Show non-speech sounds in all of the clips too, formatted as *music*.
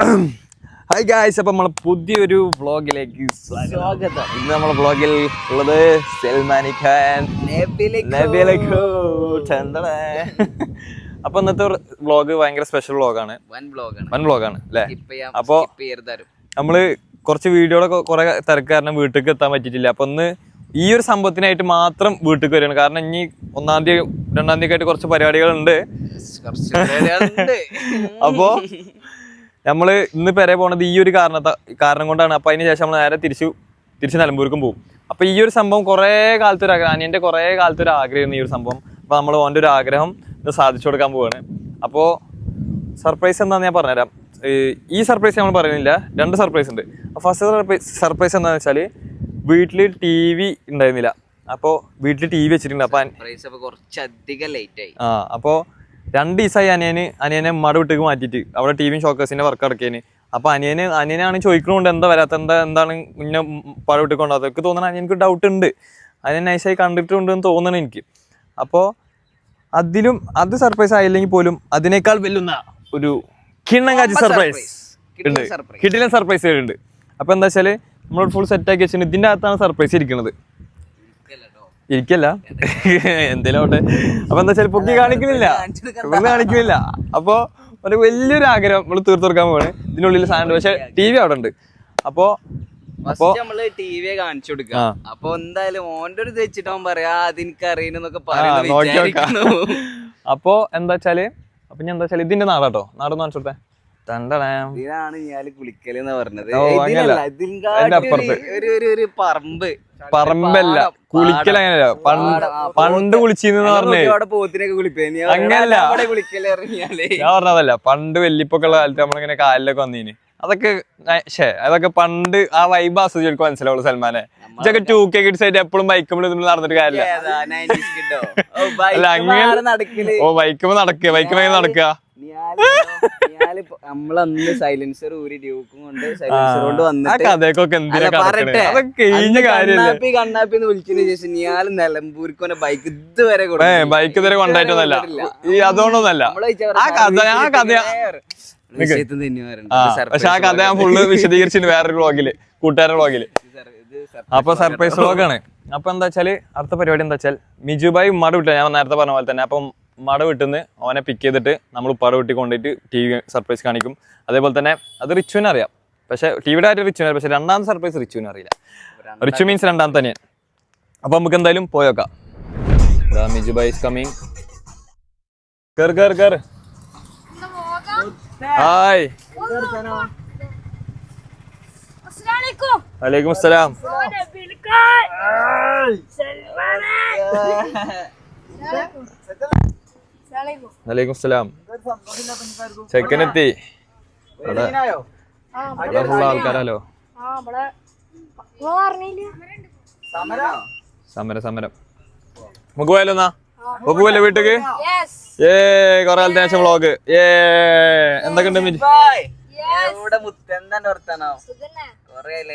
Hi guys അപ്പം നമ്മളെ പുതിയൊരു വ്ളോഗിലേക്ക് സ്വാഗതം. ഇന്ന് നമ്മളെ വ്ളോഗിൽ ഉള്ളത് സൽമാനി ഖാൻ. അപ്പൊ ഇന്നത്തെ വ്ളോഗ് ഭയങ്കര സ്പെഷ്യൽ വ്ളോഗാണ് വൻ ബ്ലോഗാണ് വൺ വ്ളോഗാണ് അല്ലേ? അപ്പൊ നമ്മൾ കുറച്ച് വീഡിയോകളൊക്കെ കുറെ തിരക്ക് കാരണം വീട്ടിലേക്ക് എത്താൻ പറ്റിയിട്ടില്ല. അപ്പൊ ഒന്ന് ഈ ഒരു സംഭവത്തിനായിട്ട് മാത്രം വീട്ടിൽ വരികയാണ്. കാരണം ഇനി ഒന്നാം തീയതി രണ്ടാം തീയതി ആയിട്ട് കുറച്ച് പരിപാടികളുണ്ട്. അപ്പോ നമ്മൾ ഇന്ന് പെരെ പോണത് ഈ ഒരു കാരണത്ത കാരണം കൊണ്ടാണ്. അപ്പോൾ അതിന് ശേഷം നമ്മൾ നേരെ തിരിച്ചു തിരിച്ച് നിലമ്പൂർക്കും പോകും അപ്പോൾ ഈ ഒരു സംഭവം കുറേ കാലത്തൊരു ആഗ്രഹം അനിയന്റെ കുറേ കാലത്തൊരു ആഗ്രഹം ഈ ഒരു സംഭവം. അപ്പോൾ നമ്മൾ ഓന്റെ ഒരു ആഗ്രഹം ഇത് സാധിച്ചു കൊടുക്കാൻ പോവാണ്. അപ്പോൾ സർപ്രൈസ് എന്താണെന്ന് ഞാൻ പറഞ്ഞുതരാം. ഈ- സർപ്രൈസ് നമ്മൾ പറയുന്നില്ല. രണ്ട് സർപ്രൈസ് ഉണ്ട്. ഫസ്റ്റ് സർപ്രൈസ് സർപ്രൈസ് എന്താണെന്ന് വെച്ചാൽ വീട്ടിൽ ടി വി ഉണ്ടായിരുന്നില്ല. അപ്പോൾ വീട്ടിൽ ടി വി വെച്ചിട്ടുണ്ട്. അപ്പോൾ കുറച്ചധികം ലേറ്റ് ആയി. ആ അപ്പോൾ രണ്ട് ദിവസമായി അനിയന് അനിയനെ ഉമ്മയുടെ വീട്ടിലേക്ക് മാറ്റിയിട്ട്. അവിടെ ടി വിയും ഷോക്കേഴ്സിന്റെ വർക്ക് ഇടക്കേന് അപ്പോൾ അനിയന് അനിയനാണ് ചോദിക്കണോണ്ട് എന്താ വരാത്ത? എന്താ എന്താണ് മുന്നേ പഴ വീട്ടിൽ കൊണ്ടുപോകാത്ത എനിക്ക് തോന്നണ അനിയനക്ക് ഡൗട്ട് ഉണ്ട്. അനിയൻ നൈസായി കണ്ടിട്ടുണ്ട് എന്ന് തോന്നണം എനിക്ക്. അപ്പോൾ അതിലും അത് സർപ്രൈസ് ആയില്ലെങ്കിൽ പോലും അതിനേക്കാൾ വെല്ലുന്ന ഒരു കിണ്ണങ്കാച്ചി സർപ്രൈസ് കിടിലൻ ഉണ്ട്. കിട്ടിലും സർപ്രൈസ് ഉണ്ട് അപ്പോൾ എന്താ വെച്ചാൽ നമ്മൾ ഫുൾ സെറ്റ് ആക്കി വെച്ചിട്ട് ഇതിന്റെ അകത്താണ് സർപ്രൈസ് ഇരിക്കുന്നത് ഇരിക്കല്ല. എന്തേലും ആവട്ടെ. അപ്പൊ എന്താ വെച്ചാൽ പൊക്കി കാണിക്കുന്നില്ല. ഇവിടുന്ന് കാണിക്കുന്നില്ല. അപ്പൊ ഒരു വലിയൊരു ആഗ്രഹം നമ്മൾ തീർത്തു കൊടുക്കാൻ പോവാണ്. ഇതിനുള്ളിൽ സാധനം പക്ഷെ ടി വി അവിടെ ഉണ്ട്. അപ്പോ അപ്പോ ഫസ്റ്റ് നമ്മൾ ടി വി കാണിച്ചു. അപ്പൊ എന്തായാലും ഓന്റെ ഒരു ഇത് വെച്ചിട്ട് അവൻ പറയാ "ആ, അതെനിക്ക് അറിയണെന്നൊക്കെ ആ, നോക്കി നോക്കാം. പറയുന്നു അപ്പോ എന്താ വെച്ചാൽ അപ്പൊ ഞാൻ എന്താ ഇതിന്റെ നാടാട്ടോ നാടൊന്ന് കാണിച്ചു കൊടുത്തേ. തണ്ടടേ. ഇതിനാണ് ഞാൻ പറഞ്ഞത്. ഒരു പറമ്പ്. പറമ്പല്ല. കുളിക്കൽ അങ്ങനെയല്ല. പണ്ട് പണ്ട് കുളിച്ചിന്ന് പറഞ്ഞേ. അങ്ങനല്ല. ഞാൻ പറഞ്ഞതല്ല പണ്ട് വെല്ലിപ്പൊക്കെ ഉള്ള കാലത്ത് നമ്മളിങ്ങനെ കാലിലൊക്കെ വന്നീന്. അതൊക്കെ ഷേ അതൊക്കെ പണ്ട് ആ വൈബ് ആസ്വദിച്ചു മനസ്സിലാവുള്ളൂ സൽമാനെ. ഇതൊക്കെ ടൂ കെ കിഡ്സ് ആയിട്ട് എപ്പോഴും ബൈക്കുമ്പോൾ ഇതിൽ നടന്നിട്ട് കാര്യമില്ല. ഏതാ 90s kid ഓ? ഓ, bike അല്ല അങ്ങനെ ഓ ബൈക്കുമ്പോ നടക്കുക ബൈക്കുമ്പോ നടക്കുക നമ്മളന്ന് സൈലൻസർ ഊരി ഡ്യൂക്കും കൊണ്ട് സൈലൻസർ വന്നിട്ട് കണ്ണാപ്പി എന്ന് വിളിച്ചതിന് ശേഷം ബൈക്ക് ഇതുവരെ ബൈക്ക് ഇതുവരെ കൊണ്ടായിട്ടൊന്നല്ല ഈ അതുകൊണ്ടൊന്നല്ല ആ കഥ ആ കഥ. ആ പക്ഷെ ആ കഥ ഞാൻ vlog. ഫുള്ള് വിശദീകരിച്ചിട്ട് വേറൊരു വ്ളോഗിൽ കൂട്ടുകാരുടെ വ്ളോഗിൽ അപ്പൊ സർപ്രൈസ് വ്ളോഗാണ് അപ്പൊ എന്താ വെച്ചാൽ അടുത്ത പരിപാടി എന്താ വെച്ചാൽ മിജുബായി ഉമ്മാടെ ഞാൻ നേരത്തെ പറഞ്ഞ പോലെ തന്നെ. അപ്പം ഉമ്മാടെ വിട്ടുന്ന് അവനെ ഓനെ പിക്ക് ചെയ്തിട്ട് നമ്മൾ ഉപ്പാട് വീട്ടിൽ കൊണ്ടുപോയിട്ട് ടി വി സർപ്രൈസ് കാണിക്കും. അതേപോലെ തന്നെ അത് റിച്ചുവിനെ അറിയാം. പക്ഷേ ടി വിയുടെ ആയിട്ട് റിച്ചുവിനെ അറിയാം. പക്ഷെ രണ്ടാമത്തെ സർപ്രൈസ് റിച്ചുവിനെ അറിയില്ല. റിച്ചു മീൻസ് രണ്ടാം തന്നെ അപ്പോൾ നമുക്ക് എന്തായാലും പോയോക്കാം മിജുബായി ഇസ് കമ്മിങ് കേർ കേർ കേർ ഹായ് വലൈക്കും അസ്സലാം. വലൈക്കും അസ്സലാം ചെക്കനെത്തി. ഇവിടെ ഇവിടെ ഫുള്ള ആൾക്കാരാലോ? ആ ഇവിടെ. നിങ്ങൾ അറിഞ്ഞില്ല സമരം? സമരം നമുക്ക് പോയാലോ എന്നാ? ഒപ്പ് പോയല്ലേ വീട്ടിക്ക്? യെസ് ഏ കൊറേ കാലത്തിന് ശേഷം വ്ളോഗ് ഏ എന്തൊക്കെ ഉണ്ട് മിനി?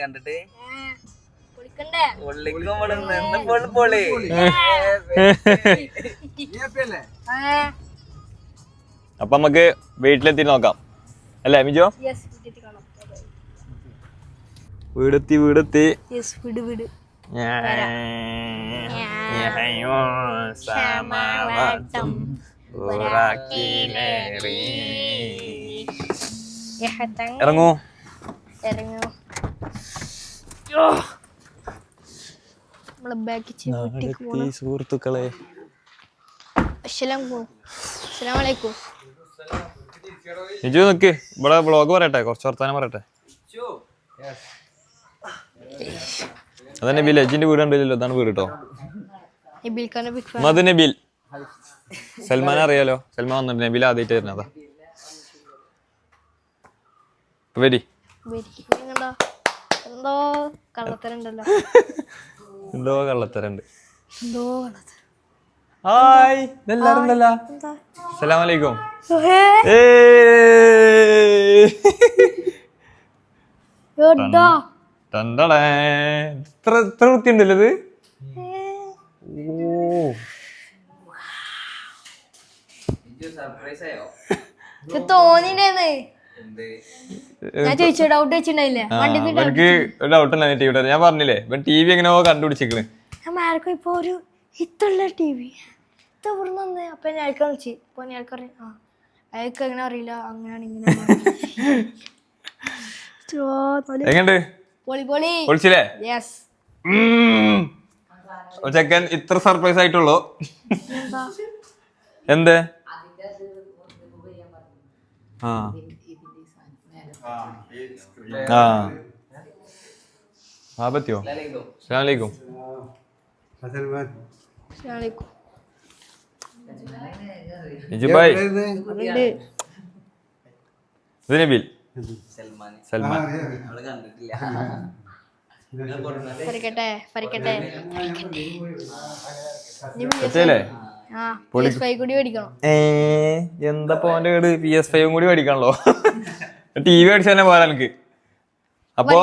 കണ്ടിട്ട്? അപ്പൊ നമുക്ക് വീട്ടിലെത്തി നോക്കാം. അല്ലേ മിജോ? യെസ് വീട്ടിൽ കാണാം വീടെത്തി വീടെത്തി. യെസ് വിട് വിട്. സമാവാട്ടം ഉറക്കിലേറി. ഇറങ്ങൂ. ഇറങ്ങോ. നമ്മളെ ബാക്ക് സുഹൃത്തുക്കളെ. നിക്ക്. ഇവിടെ വ്ളോഗ് പറയട്ടെ കുറച്ച് വർത്താനം പറയട്ടെ. അതന്നെ ബിൽ എജിന്റെ വീട് ഉണ്ടല്ലോ അതാണ് വീട് കേട്ടോ നബിൽ സൽമാൻ അറിയാലോ. സൽമാൻ വന്നിട്ട് നബിൽ ആദ്യമായിട്ട് വരുന്നതാ വരി. എന്തോ കള്ളത്തരണ്ടല്ലോ. *laughs* എന്തോ കള്ളത്തരണ്ട്. എന്തോ കള്ളത്തരം. ഹായ്. ഇതെല്ലാരും ഉണ്ടല്ലോ ടണ്ടടേ. ഇത്ര ഇത്ര വൃത്തിയുണ്ടല്ലോ ഇത്? ഓ ഞാൻ ചോദിച്ചു ഡൗട്ട് വെച്ചിട്ടുണ്ടായില്ലേ? വണ്ടി ഒരു ഡൗട്ട് ഉണ്ടായി ടി വി ഞാൻ പറഞ്ഞില്ലേ ഇവൻ ടി വി എങ്ങനെയോ കണ്ടുപിടിച്ചിക്കണ്. ഞാൻ മാർക്കും ഇപ്പൊ ഒരു ഇത്തുള്ള ടി വി. ഇവിടുന്ന് വന്നേ? അപ്പൊ ഞാൻ അയാൾക്ക് വിളിച്ചു. അപ്പൊ ഞാൻ അയാൾക്ക് പറയും ആ എങ്ങനെ അറിയില്ല? അങ്ങനെയാണ് ഇങ്ങനെ എങ്ങണ്ട് പൊളി പൊളി. വിളിച്ചില്ലേ യെസ് ചെക്കൻ ഇത്ര സർപ്രൈസ് ആയിട്ടുള്ളൂ. എന്ത്? ആ. ആ. ആ പറ്റിയോ? അസ്സലാമലൈക്കും ഇജുബായ് നബിൽ സൽമാൻ. പരിക്കട്ടെ പരിക്കട്ടെ എന്താ പോന്റെ കേട്? പി എസ് ഫൈവും കൂടി മേടിക്കണല്ലോ ടി വി അടിച്ച് തന്നെ പോരാ എനിക്ക്. അപ്പോ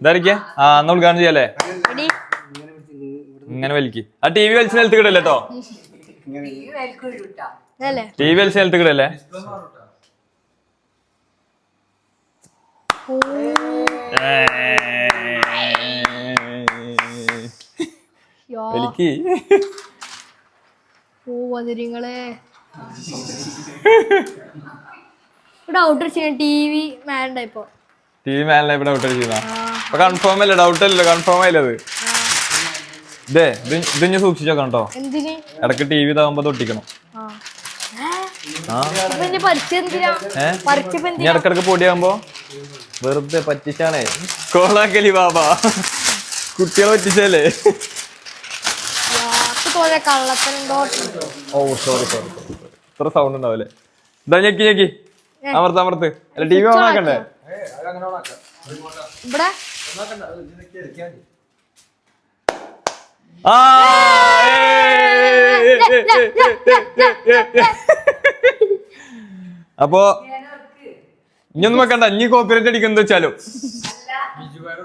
ഇതായിരിക്കാ ആ അന്ന് ഉദ്ഘാടനം ചെയ്യല്ലേ? ഇങ്ങനെ വലിക്ക്. ആ ടി വി വലിച്ച നിലത്ത് കിടല്ലേ കേട്ടോ ടി വി വലിച്ച നിലത്ത് കിടല്ലേ? വലിക്ക്. ഓ വതിരിങ്ങളെ ഡൗട്ട് വെച്ചാൽ ടി വി വേണ്ട ഇപ്പോ. ടി വി മേലെ ഇവിടെ ഔട്ട് ചെയ്യുന്ന അപ്പൊ കൺഫേം അല്ലേ? ഡൗട്ട് അല്ലല്ലോ. കൺഫേം ആയില്ലത് ഇതേ ഇത് ഞാൻ സൂക്ഷിച്ചോക്കാം കേട്ടോ. ഇടയ്ക്ക് ടി വി ഇതാകുമ്പോ തൊട്ടിക്കണം ഇനി ഇടക്കിടക്ക് പൊടിയാകുമ്പോ വെറുതെ പറ്റിച്ചാണേ. കോളാക്കലി ബാബ. കുട്ടികളെ പറ്റിച്ചല്ലേ ഓ സോറി സോറി ഇത്ര സൗണ്ട് ഉണ്ടാവല്ലേ? ഇതാ ഞെക്കി ഞെക്കി. അമർത്ത് അമർത്ത് അല്ല ടി വി ഓൺ ആക്കണ്ടേ ഇവിടെ ഏയ്. അപ്പോ ഇനിയൊന്നും വെക്കണ്ട ഇനി കോപ്പിറൈറ്റ് അടിക്കുന്നത് വെച്ചാലോ ഇജുബായുടെ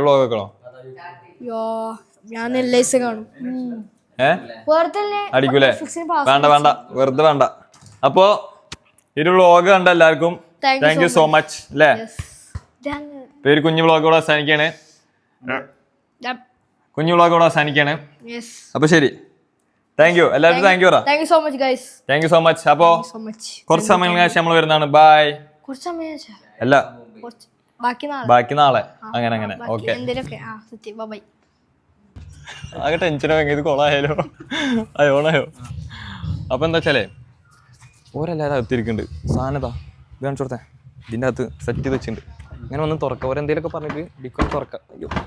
വ്ളോഗ് വെക്കണോ യോ ഞാൻ കാണും. ഏ അടിക്കൂലേ വേണ്ട വേണ്ട വെറുതെ വേണ്ട അപ്പോ ഈ ഒരു വ്ളോഗ് കണ്ട എല്ലാവർക്കും Thank thank you so much അല്ലേ പേര് കുഞ്ഞു വ്ളോഗ് കൂടെ അവസാനിക്കാണ്. കുഞ്ഞു വ്ളോഗ് കൂടെ അവസാനിക്കാണ്. യെസ് അപ്പൊ ശരി. താങ്ക് യു എല്ലാവർക്കും താങ്ക് യു പറ. Thank you so much guys thank you so much അപ്പോ കുറച്ച് സമയം ശേഷം നമ്മൾ വരുന്നതാണ്. ബൈ കുറച്ച് സമയം. അല്ല. ബാക്കി നാളെ. ബാക്കി നാളെ. അങ്ങനെ അങ്ങനെ. ഓക്കേ ആകെ ടെൻഷനോ ഇത് കൊളായാലോ അയോണായോ അപ്പൊ എന്താ വെച്ചാലേ ഓരെല്ലാവരും അകത്തിരിക്കുന്നുണ്ട് സാധനതാ ഇത് കാണിച്ചു കൊടുത്തേ. ഇതിന്റെ അകത്ത് സെറ്റ് ചെയ്ത് വെച്ചിട്ടുണ്ട്. ഇങ്ങനെ വന്ന് തുറക്കാം. ഓരെന്തേലൊക്കെ പറഞ്ഞിട്ട് ഡിക്കോൺ തുറക്കാം. അയ്യോ. ഒന്നും.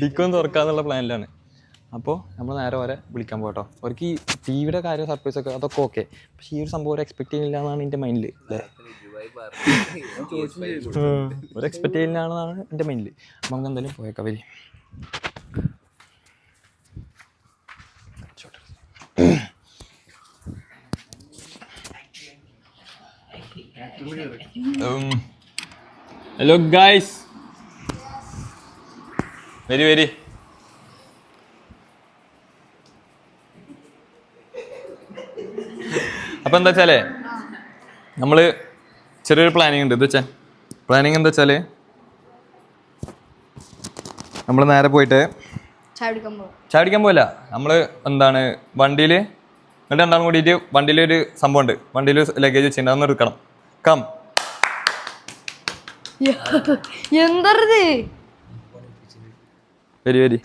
ഡിക്കോൺ തുറക്കാന്നുള്ള പ്ലാനിലാണ് അപ്പോൾ നമ്മൾ നേരെ വരെ വിളിക്കാൻ പോകട്ടോ അവർക്ക് ഈ ടി വിയുടെ കാര്യം സർപ്രൈസ് ഒക്കെ അതൊക്കെ ഓക്കെ പക്ഷേ ഈ ഒരു സംഭവം ഒരു എക്സ്പെക്ട് ചെയ്യുന്നില്ല എന്നാണ് എന്റെ മൈൻഡിൽ അല്ലേ. *laughs* ഒരു എക്സ്പെക്ട് ചെയ്യുന്നതാണെന്നാണ് എന്റെ മൈൻഡിൽ അപ്പം നമുക്ക് എന്തായാലും പോയേക്കാം വരി. ഹലോ ഗായ്സ് വരി വരി. അപ്പം എന്താ വെച്ചാലേ നമ്മൾ ചെറിയൊരു പ്ലാനിങ് ഉണ്ട്. എന്താ വെച്ചാൽ പ്ലാനിങ് എന്താ വെച്ചാൽ നമ്മൾ നേരെ പോയിട്ട് ചായ കുടിക്കാൻ പോകും ചായ കുടിക്കാൻ പോയില്ല നമ്മൾ എന്താണ് വണ്ടിയിൽ എന്നിട്ട് രണ്ടാളും കൂടിയിട്ട് വണ്ടിയിൽ ഒരു സംഭവം ഉണ്ട്. വണ്ടിയിൽ ലഗേജ് വെച്ചിട്ടുണ്ട്. അതൊന്ന് എടുക്കണം. കം *laughs* എന്തത് വരി വരി.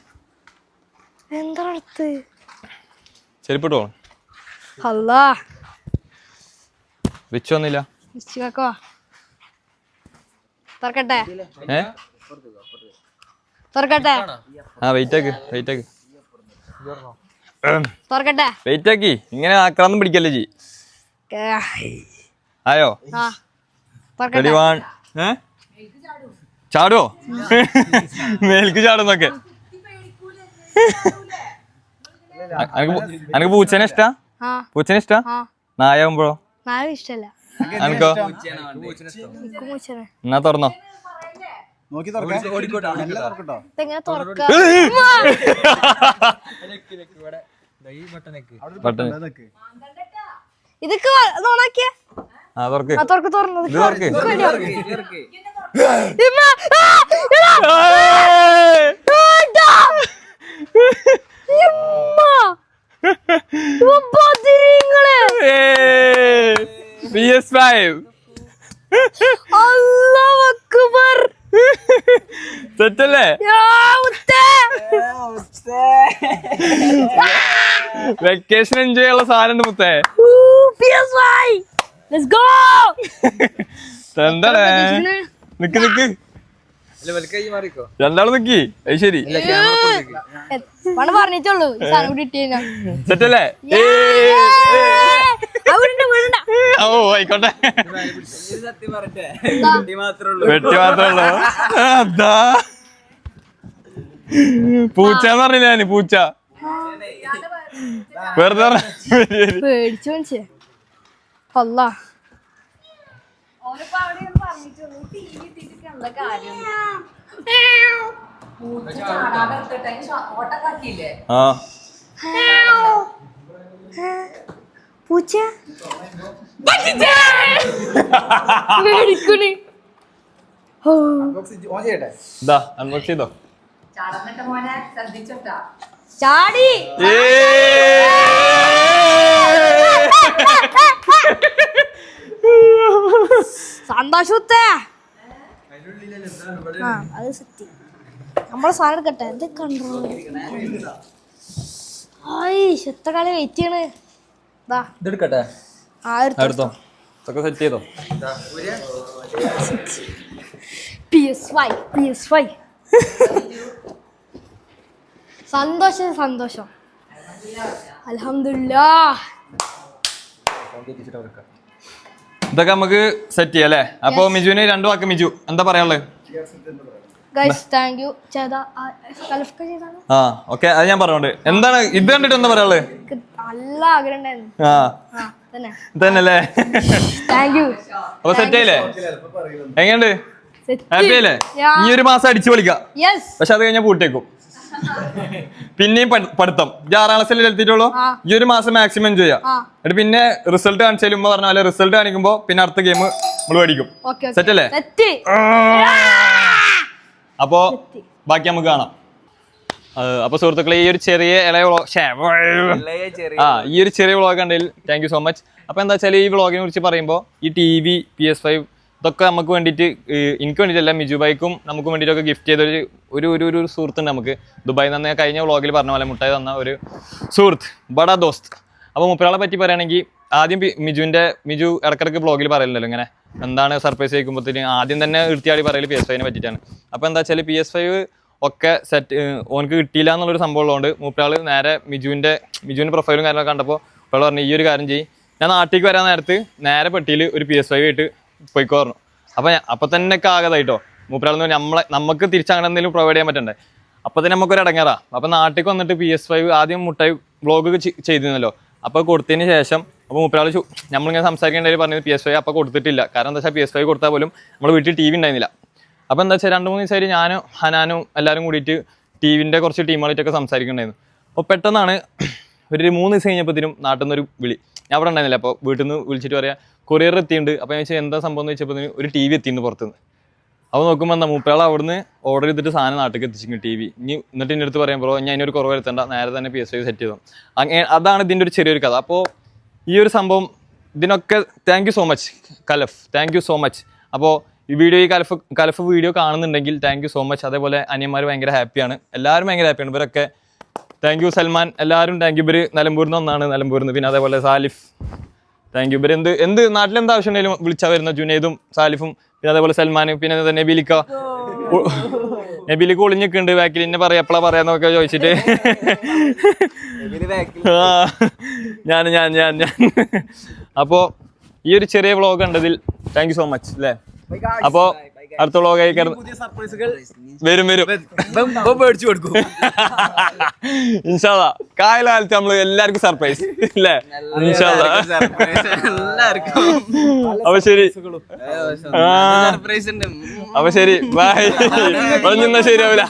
എന്താ ചെരുപ്പിട്ടോ? അല്ലാ റിച്ച് വന്നില്ല നിശ്ചിക്കോ തുറക്കട്ടെ? ഏ? തുറക്കട്ടെ? ആ വെയിറ്റ് ആക്ക് വെയിറ്റ് ആക്ക് തുറക്കട്ടെ? വെയിറ്റ് ആക്കി ഇങ്ങനെ ആക്രാന്തം പിടിക്കല്ലേ ജി ആയോ? റെഡി തുറക്കട്ടെ? ഏ? ചാടുവോ മേൽക്ക് ചാടുന്നൊക്കെ. അനക്ക് പൂച്ചനെ ഇഷ്ടാ? പൂച്ചനെ ഇഷ്ടാ? നായാവുമ്പോഴോ? ഇഷ്ടല്ല. അനക്കോ? എന്നാ തുറന്നോ. നോക്കി തുറക്കാം. ഇതെങ്ങനെ തുറക്ക തുറക്ക് എസ് ഫൈവ്. സെറ്റല്ലേ. വെക്കേഷൻ എൻജോയ് ചെയ്യാനുള്ള സാധനം മുത്തേ. ഊ, PS5. Let's go. *laughs* എന്താണ് നിക്ക് നിക്ക്. രണ്ടാൾ നിക്കി. അത് ശരി. പണം പറഞ്ഞിട്ടുള്ളൂ. സെറ്റല്ലേ. *laughs* ഓ ആയിക്കോട്ടെ. വെട്ടി മാത്രമേ അതാ. അതാ പൂച്ചന്ന് പറഞ്ഞില്ല പൂച്ച. വെറുതെ അല്ല ആ. പൂച്ച? അൺബോക്സ് ചെയ്തോ? ചാടി. സന്തോഷത്തെ? ആ അത് സത്യം നമ്മളെ സാധനം എടുക്കട്ടെ? എന്ത് കൺട്രോൾ ആയി എത്ര കാലം വെയിറ്റ് ചെയ്യണ്? ദാ. ഇതെടുക്കട്ടെ. ആ എടുത്തോ ഇതൊക്കെ സെറ്റ് ചെയ്തോ? P S Y P S Y സന്തോഷം സന്തോഷം. അലഹമില്ലാ ഇതൊക്കെ നമുക്ക് സെറ്റ് ചെയ്യാം അല്ലേ? അപ്പൊ മിജുവിന് രണ്ടു വാക്ക് മിജു. എന്താ പറയാനുള്ളത്? ആ ഓക്കെ അത് ഞാൻ പറഞ്ഞോണ്ട്. എന്താണ് ഇത് കണ്ടിട്ട് എന്താ പറയാനുള്ളത്? ആ. അപ്പൊ സെറ്റ് ആയില്ലേ എങ്ങനെയുണ്ട്? ഹാപ്പി അല്ലേ? ഈ ഒരു മാസം അടിച്ചു പൊളിക്കാം. യെസ് പക്ഷെ അത് കഴിഞ്ഞാൽ പൂട്ടേക്കും പിന്നെയും പഠി- പഠിത്തം. ഈ ആറാം ക്ലാസ്സിൽ എത്തിയിട്ടുള്ളൂ? ഈ ഒരു മാസം മാക്സിമം എൻജോയ് ചെയ്യാം ആ. എന്നിട്ട് പിന്നെ റിസൾട്ട് കാണിച്ചാലും ഉമ്മ പറഞ്ഞ പോലെ റിസൾട്ട് കാണിക്കുമ്പോ പിന്നെ അടുത്ത ഗെയിം നമ്മൾ മേടിക്കും ഓക്കെ സെറ്റ് അല്ലേ? സെറ്റ് അപ്പോ ബാക്കി നമുക്ക് കാണാം. അപ്പൊ സുഹൃത്തുക്കളെ ഈ ഒരു ചെറിയ ഇളയ വ്ളോഗ് ആ ഈ ഒരു ചെറിയ വ്ളോഗ് കണ്ടതിൽ താങ്ക് യു സോ മച്ച് അപ്പൊ എന്താ വെച്ചാൽ ഈ വ്ളോഗിനെ കുറിച്ച് പറയുമ്പോൾ ഈ T V P S five ഇതൊക്കെ നമുക്ക് വേണ്ടിയിട്ട് എനിക്ക് വേണ്ടിയിട്ടല്ല മിജു ബൈക്കും നമുക്ക് വേണ്ടിയിട്ടൊക്കെ ഗിഫ്റ്റ് ചെയ്ത ഒരു ഒരു ഒരു സുഹൃത്തുണ്ട് നമുക്ക്. ദുബായിൽ നിന്ന് കഴിഞ്ഞ വ്ളോഗിൽ പറഞ്ഞ പോലെ മുട്ടായി തന്ന ഒരു സുഹൃത്ത്. ബഡാ ദോസ്ത്. അപ്പോൾ മുപ്പരാളെ പറ്റി പറയുകയാണെങ്കിൽ ആദ്യം മിജുവിന്റെ മിജു ഇടക്കിടക്ക് ബ്ലോഗിൽ പറയലുണ്ടല്ലോ ഇങ്ങനെ. എന്താണ് സർപ്രൈസ് കഴിക്കുമ്പോഴത്തേന് ആദ്യം തന്നെ ഇർത്തിയാടി പറയൽ പി എസ് ഫൈവിനെ പറ്റിയിട്ടാണ്. അപ്പോൾ എന്താ വെച്ചാൽ പി എസ് ഫൈവ് ഒക്കെ സെറ്റ് ഓനക്ക് കിട്ടിയില്ല എന്നുള്ളൊരു സംഭവം ഉള്ളതുകൊണ്ട് മൂപ്പരാൾ നേരെ മിജുവിന്റെ മിജുവിന്റെ പ്രൊഫൈലും കാര്യങ്ങളൊക്കെ കണ്ടപ്പോൾ ഇപ്പോൾ പറഞ്ഞു ഈ ഒരു കാര്യം ചെയ്യും. ഞാൻ നാട്ടിലേക്ക് വരാൻ നേരത്ത് നേരെ പെട്ടിയിൽ ഒരു പി എസ് ഫൈവ് ആയിട്ട് പോയിക്കോ പറഞ്ഞു അപ്പോൾ അപ്പം തന്നെ ഒക്കെ ആകതായിട്ടോ. മൂപ്പരാളെന്ന് നമ്മളെ നമുക്ക് തിരിച്ചങ്ങനെ എന്തെങ്കിലും പ്രൊവൈഡ് ചെയ്യാൻ പറ്റണ്ടേ? അപ്പോൾ തന്നെ നമുക്കൊരു ഇടങ്ങാറാ. അപ്പം നാട്ടിലേക്ക് വന്നിട്ട് പി എസ് ഫൈവ് ആദ്യം മുട്ടായി വ്ളോഗ് ചെയ്തിരുന്നല്ലോ. അപ്പോൾ കൊടുത്തതിന് ശേഷം അപ്പോൾ മുപ്പരാൾ നമ്മളിങ്ങനെ സംസാരിക്കേണ്ടതിൽ പറഞ്ഞത് പി എസ് ഫൈവ് അപ്പോൾ കൊടുത്തിട്ടില്ല. കാരണം എന്താ വെച്ചാൽ പി എസ് ഫൈവ് കൊടുത്താൽ പോലും നമ്മൾ വീട്ടിൽ ടി വി ഉണ്ടായിരുന്നില്ല. അപ്പോൾ എന്താ വെച്ചാൽ രണ്ട് മൂന്ന് ദിവസമായിട്ട് ഞാനും ഹനാനും എല്ലാവരും കൂടിയിട്ട് ടി വിന്റെ കുറച്ച് ടീമുകളായിട്ടൊക്കെ സംസാരിക്കുന്നുണ്ടായിരുന്നു. അപ്പോൾ പെട്ടെന്നാണ് ഒരു മൂന്ന് ദിവസം കഴിഞ്ഞപ്പോഴത്തേനും നാട്ടിൽ നിന്നൊരു വിളി. ഞാൻ അവിടെ ഉണ്ടായിരുന്നില്ല. അപ്പോൾ വീട്ടിൽ നിന്ന് വിളിച്ചിട്ട് പറയാം കൊറിയർ എത്തിയിട്ടുണ്ട്. അപ്പോൾ ഞാൻ വെച്ചാൽ എന്താ സംഭവം എന്ന് വെച്ചപ്പോൾ ഒരു ടി വി എത്തിയിട്ടുണ്ട് പുറത്തുനിന്ന്. അപ്പോൾ നോക്കുമ്പോൾ എന്താ മൂപ്പയാൾ അവിടുന്ന് ഓർഡർ ചെയ്തിട്ട് സാധനം നാട്ടിലേക്ക് എത്തിച്ചിരിക്കും ടി വി ഇനി എന്നിട്ട് എന്റെ അടുത്ത് പറയാൻ ബ്രോ ഞാൻ അതിനൊരു കുറവ് വരുത്തണ്ട. നേരെ തന്നെ പി എസ് ഐ സെറ്റ് ചെയ്തു അങ്ങനെ അതാണ് ഇതിന്റെ ഒരു ചെറിയൊരു കഥ. അപ്പോൾ ഈ ഒരു സംഭവം ഇതിനൊക്കെ താങ്ക് യു സോ മച്ച് കലഫ്. താങ്ക് യു സോ മച്ച് അപ്പോൾ ഈ വീഡിയോ ഈ കലഫ് കലഫ് വീഡിയോ കാണുന്നുണ്ടെങ്കിൽ താങ്ക് യു സോ മച്ച് അതേപോലെ അനിയന്മാർ ഭയങ്കര ഹാപ്പിയാണ് എല്ലാവരും ഭയങ്കര ഹാപ്പിയാണ് ഇവരൊക്കെ താങ്ക് യു സൽമാൻ. എല്ലാവരും താങ്ക് യു ഇവർ നിലമ്പൂരിൽ ഒന്നാണ്. നിലമ്പൂരിൽ നിന്ന് പിന്നെ അതേപോലെ സാലിഫ്. താങ്ക് യു ഇവർ എന്ത് എന്ത് നാട്ടിൽ എന്ത് ആവശ്യം ഉണ്ടെങ്കിലും വിളിച്ചാൽ വരുന്ന ജുനൈദും സാലിഫും പിന്നെ അതേപോലെ സൽമാൻ പിന്നെ നബീലിക്ക. നബീലിക്ക് ഒളിഞ്ഞിക്കുണ്ട് ബാക്കിൽ എന്നെ പറയാ എപ്പോഴാ പറയാന്നൊക്കെ ചോദിച്ചിട്ട്. ആ, ഞാൻ ഞാൻ ഞാൻ ഞാൻ. അപ്പോൾ ഈ ഒരു ചെറിയ വ്ളോഗ് കണ്ടതിൽ താങ്ക് യു സോ മച്ച് അല്ലേ അപ്പോൾ അടുത്ത വ്ളോഗായി കയറുന്നു പുതിയ സർപ്രൈസുകൾ വരും വരും. മേടിച്ചു കൊടുക്കും. *laughs* ഇൻഷാല്ല കായലാലത്ത് നമ്മൾ എല്ലാവർക്കും സർപ്രൈസ് അല്ലേ ഇൻഷാല്ല അപ്പൊ ശരി. ആ. സർപ്രൈസ് ഉണ്ട്. അപ്പൊ ശരി. ബൈ പറഞ്ഞാ ശരിയാവില്ല.